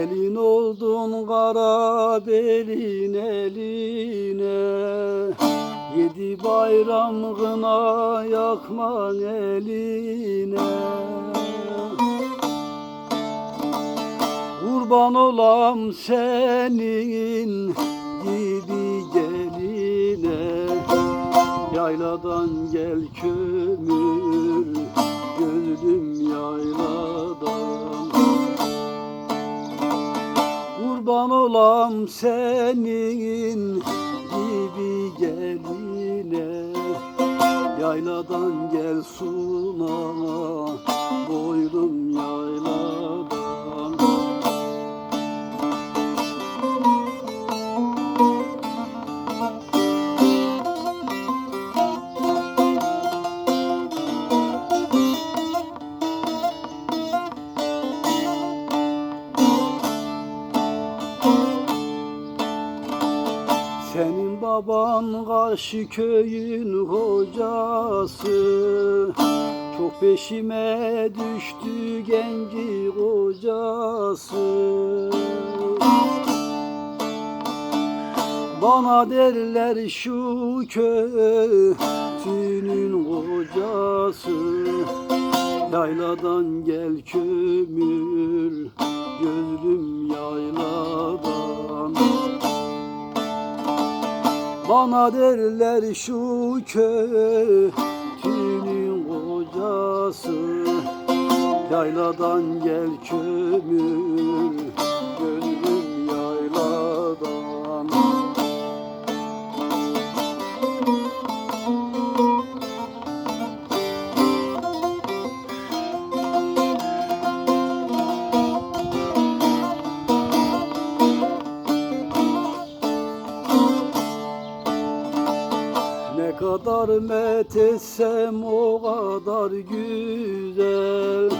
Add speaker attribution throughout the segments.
Speaker 1: Gelin oldun kara belin eline. Yedi bayram kına yakman eline. Kurban olam senin gibi geline. Yayladan gel kömür Olam senin gibi geline Yayladan gel suna Boylum yayladan Senin baban karşı köyün hocası. Çok peşime düştü genci kocası. Bana derler şu kötünün kocası Yayladan gel kömür bana derler şu kötünün kocası? Yayladan gel kömür Gönlüm yayladan kadar methetsem o kadar güzel.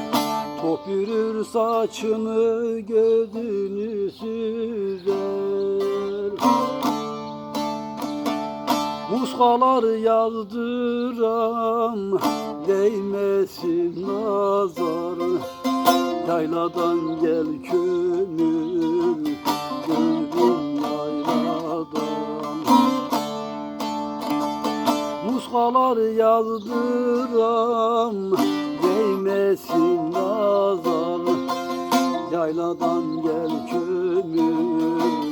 Speaker 1: Top yürür saçını gözünü süzer. Muskalar yazdıram değmesin nazar. Yayladan gel kömür Karalar yazdıram Değmesin nazar. Yayladan gel kömür.